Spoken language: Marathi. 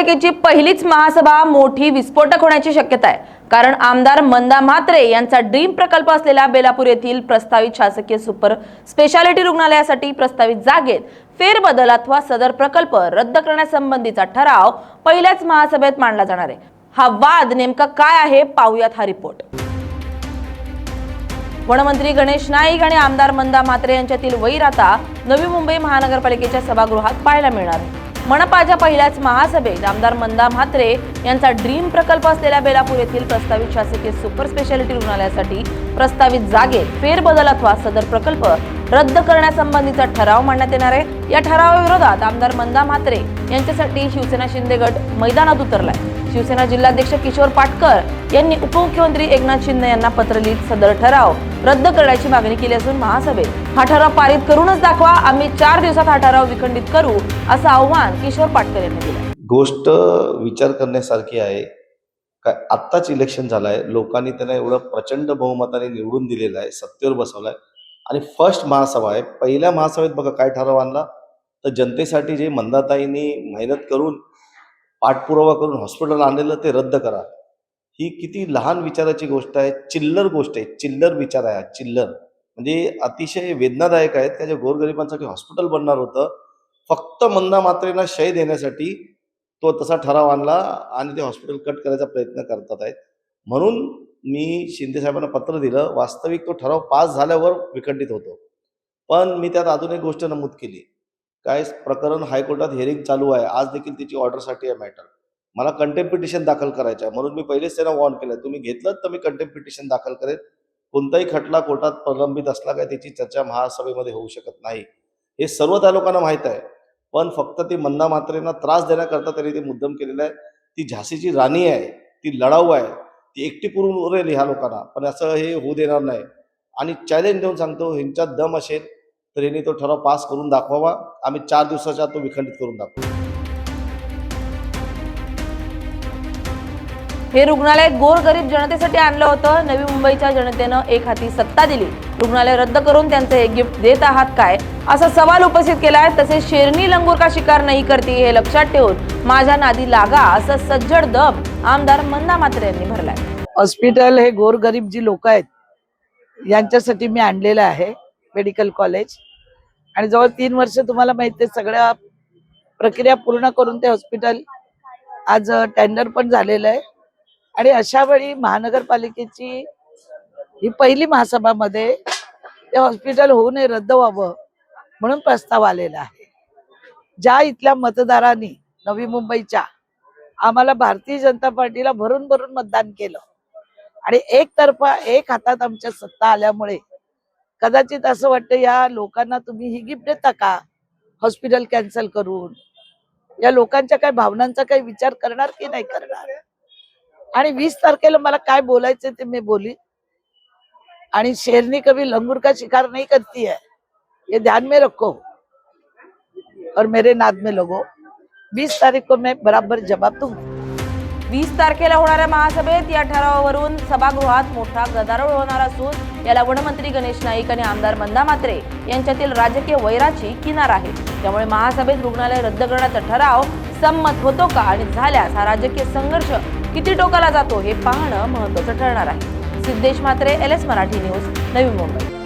महापालिकेची पहिलीच महासभा मोठी विस्फोटक होण्याची शक्यता आहे. कारण आमदार मंदा म्हात्रे यांचा ड्रीम प्रकल्प असलेल्या बेलापूर येथील प्रस्तावित शासकीय सुपर स्पेशालिटी रुग्णालयासाठी प्रस्तावित जागेत फेरबदल अथवा सदर प्रकल्प रद्द करण्यासंबंधीचा ठराव पहिल्याच महासभेत मांडला जाणार आहे. हा वाद नेमका काय आहे पाहूयात हा रिपोर्ट. वनमंत्री गणेश नाईक आणि आमदार मंदा म्हात्रे यांच्यातील वैर आता नवी मुंबई महानगरपालिकेच्या सभागृहात पाहायला मिळणार आहे. मनपाच्या पहिल्याच महासभेत आमदार मंदा म्हात्रे यांचा ड्रीम प्रकल्प असलेल्या बेलापूर येथील प्रस्तावित शासकीय सुपर स्पेशालिटी रुग्णालयासाठी प्रस्तावित जागेत फेरबदल अथवा सदर प्रकल्प रद्द करण्यासंबंधीचा ठराव मांडण्यात येणार आहे. या ठरावाविरोधात आमदार मंदा म्हात्रे यांच्यासाठी शिवसेना शिंदे गट मैदानात उतरलाय. शिवसेना जिल्हाध्यक्ष किशोर पाटकर यांनी उपमुख्यमंत्री एकनाथ शिंदे यांना पत्र लिहित सदर ठराव रद्द करण्याची मागणी केली असून महासभेत हा ठराव पारित करूनच दाखवा. आम्ही चार दिवसात हा ठराव विखंडित करू असं आव्हान किशोर पाटकर यांनी दिलं. गोष्ट विचार करण्यासारखी आहे. काय आत्ताच इलेक्शन झालं आहे लोकांनी त्यांना एवढं प्रचंड बहुमताने निवडून दिलेलं आहे. सत्तेवर बसवलं आहे आणि फर्स्ट महासभा आहे. पहिल्या महासभेत बघा काय ठराव आणला? तर जनतेसाठी जे मंदाताईंनी मेहनत करून पाठपुरावा करून हॉस्पिटल आणलेलं ते रद्द करा. ही किती लहान विचाराची गोष्ट आहे. चिल्लर गोष्ट आहे. चिल्लर विचार आहे चिल्लर. म्हणजे अतिशय वेदनादायक आहेत. त्याच्या गोरगरिबांसाठी हॉस्पिटल बनणार होतं फक्त मंदा मात्रेना शय देण्यासाठी तो तसा ठराव आणला आणि ते हॉस्पिटल कट करायचा प्रयत्न करतात आहेत. म्हणून मी शिंदे साहेबांना पत्र दिलं. वास्तविक तो ठराव पास झाल्यावर विखंडित होतो. पण मी त्यात अजून एक गोष्ट नमूद केली. काय प्रकरण हायकोर्टात हेरिंग चालू आहे. आज देखील तिची ऑर्डरसाठी आहे मॅटर मला कंटेम्प पिटिशन दाखल करायचं आहे. म्हणून मी पहिलेच त्यांना वॉर्न केलं. तुम्ही घेतलं तर मी कंटेम्प पिटिशन दाखल करेन. कोणताही खटला कोर्टात प्रलंबित असला काय त्याची चर्चा महासभेमध्ये होऊ शकत नाही. हे सर्व त्या लोकांना माहीत आहे. पण फक्त ती मंदा मात्रेंना त्रास देण्याकरता त्यांनी ते मुद्दम केलेलं आहे. ती झाशीची राणी आहे. ती लढाऊ आहे. ती एकटी पुरून उरेल ह्या लोकांना. पण असं हे होऊ देणार नाही. आणि चॅलेंज देऊन सांगतो ह्यांच्यात दम असेल तर यांनी तो ठराव पास करून दाखवावा. आम्ही चार दिवसाच्या तो विखंडित करून दाखवू. हे रुग्णालय गोरगरीब जनतेसाठी आणलं होतं. नवी मुंबईच्या जनतेनं एक हाती सत्ता दिली. रुग्णालय रद्द करून त्यांचं हे गिफ्ट देत आहात काय? असा सवाल उपस्थित केलाय. तसेच शेरणी लंगूर का शिकार नाही करते हे लक्षात ठेवून माझ्या नादी लागा असं सज्जड दम आमदार मंदा म्हात्रे यांनी भरलाय. हॉस्पिटल हे गोरगरीब जी लोक आहेत यांच्यासाठी मी आणलेलं आहे. Medical college. आणि जवळ तीन वर्ष तुम्हाला माहिती आहे सगळ्या प्रक्रिया पूर्ण करून ते हॉस्पिटल आज टेंडर पण झालेलं आहे. आणि अशा वेळी महानगरपालिकेची ही पहिली महासभामध्ये ते हॉस्पिटल होऊ नये रद्द व्हावं म्हणून प्रस्ताव आलेला आहे. ज्या इथल्या मतदारांनी नवी मुंबईच्या आम्हाला भारतीय जनता पार्टीला भरून भरून मतदान केलं. आणि एकतर्फा एक हातात आमच्या सत्ता आल्यामुळे कदाचित असं वाटतं या लोकांना तुम्ही ही गिफ्ट देता का? हॉस्पिटल कॅन्सल करून. या लोकांच्या काय भावनांचा काही विचार करणार की नाही करणार? आणि वीस तारखेला मला काय बोलायचं ते मी बोली. आणि शेरनी कभी लंगूर का शिकार नाही करती है. ये ध्यान में रखो. और मेरे नाद में लगो. बीस तारीख को मैं बराबर जवाब दूंगी वीस तारखेला होणाऱ्या महासभेत या ठरावावरून सभागृहात मोठा गदारोळ होणार असून याला वनमंत्री गणेश नाईक आणि आमदार मंदा मात्रे यांच्यातील राजकीय वैराची किनार आहे. त्यामुळे महासभेत रुग्णालय रद्द करण्याचा ठराव संमत होतो का आणि झाल्यास हा राजकीय संघर्ष किती टोकाला जातो हे पाहणं महत्वाचं ठरणार आहे. Siddhesh Mhatre L S Marathi news Navi Mumbai.